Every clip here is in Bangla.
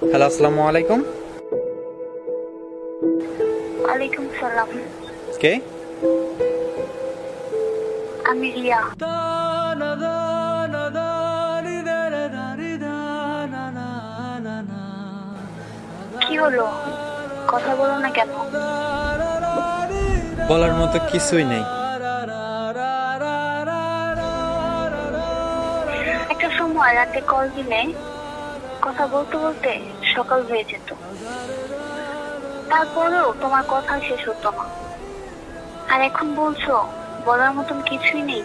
হ্যালো আসসালামু আলাইকুম। ওয়ালাইকুম সালাম। কে? আমি রিয়া। কি হলো? কথা বলো না কেন? বলার মতো কিছুই নেই। একটা সময় রাতে কল দিলে কথা বলতে বলতে সকাল হয়ে যেত। তারপরেও তোমার কথা শেষ হতো না। আর এখন বলছো বলার মতন কিছুই নেই।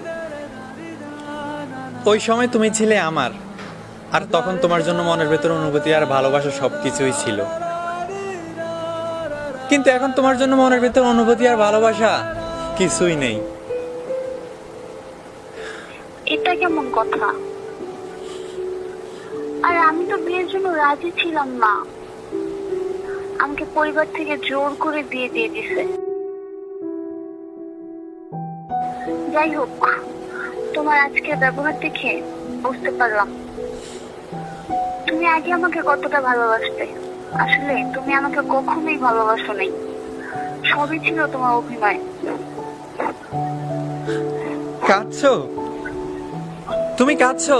ওই সময় তুমি ছিলে আমার আর তখন তোমার জন্য মনের ভেতর অনুভূতি আর ভালোবাসা সব কিছুই ছিল। কিন্তু এখন তোমার জন্য মনের ভেতর অনুভূতি আর ভালোবাসা কিছুই নেই। এটা কেমন কথা? আর আমি তো বিয়ের জন্য রাজি ছিলাম না। আমাকে পরিবার থেকে জোর করে বিয়ে দিয়ে দিছে। যাই হোক, তোমার আজকের ব্যবহার দেখে বুঝতে পারলাম। তুমি আগে আমাকে কতটা ভালোবাসতে। আসলে তুমি আমাকে কখনোই ভালোবাসো নাই। সবই ছিল তোমার অভিনয়। কাঁদছো? তুমি কাঁদছো?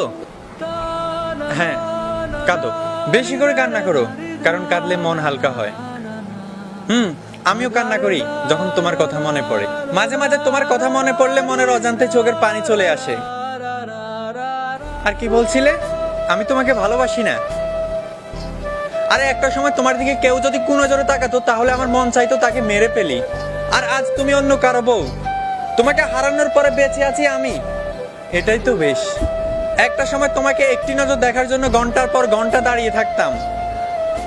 হ্যাঁ। কাঁদো। বেশি করে কান্না করো, কারণ কাঁদলে মন হালকা হয়। হুম, আমিও কান্না করি যখন তোমার কথা মনে পড়ে। মাঝে মাঝে তোমার কথা মনে পড়লে মনের অজান্তে চোখের পানি চলে আসে। আর কি বলছিলে? আমি তোমাকে ভালোবাসি না। আরে, একটা সময় তোমার দিকে কেউ যদি কোনো জোরে তাকাতো, তাহলে আমার মন চাইতো তাকে মেরে ফেলি। আর আজ তুমি অন্য কারও বউ। তোমাকে হারানোর পরে বেঁচে আছি আমি। এটাই তো বেশ। একটা সময় তোমাকে একটি নজর দেখার জন্য ঘণ্টার পর ঘণ্টা দাঁড়িয়ে থাকতাম।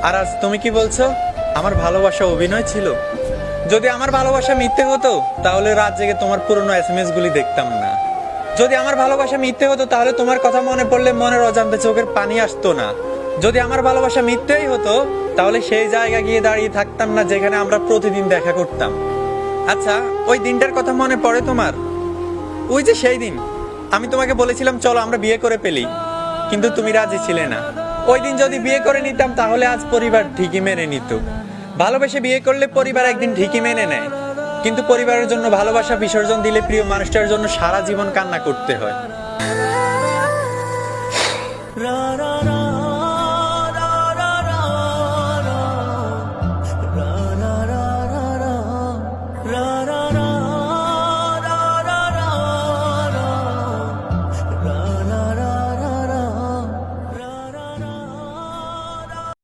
আর আজ তুমি কি বলছো? আমার ভালোবাসা অভিনয় ছিল। যদি আমার ভালোবাসা মিথ্যে হতো, তাহলে রাত জেগে তোমার পুরনো এস এম গুলি দেখতাম না। যদি আমার ভালোবাসা মিথ্যে হতো, তাহলে তোমার কথা মনে পড়লে মনের অজান্তে চোখের পানি আসতো না। যদি আমার ভালোবাসা মিথ্যেই হতো, তাহলে সেই জায়গা গিয়ে দাঁড়িয়ে থাকতাম না যেখানে আমরা প্রতিদিন দেখা করতাম। আচ্ছা ওই দিনটার কথা মনে পড়ে তোমার? ওই যে সেই দিন। আমি তোমাকে বলেছিলাম, চলো আমরা বিয়ে করে পেলি কিন্তু তুমি রাজি ছিলে না। ওই দিন যদি বিয়ে করে নিতাম, তাহলে আজ পরিবার ঠিকই মেনে নিত। ভালোবেসে বিয়ে করলে পরিবার একদিন ঠিকই মেনে নেয়। কিন্তু পরিবারের জন্য ভালোবাসা, বিসর্জন দিলে প্রিয় মানুষটার জন্য সারা জীবন কান্না করতে হয়।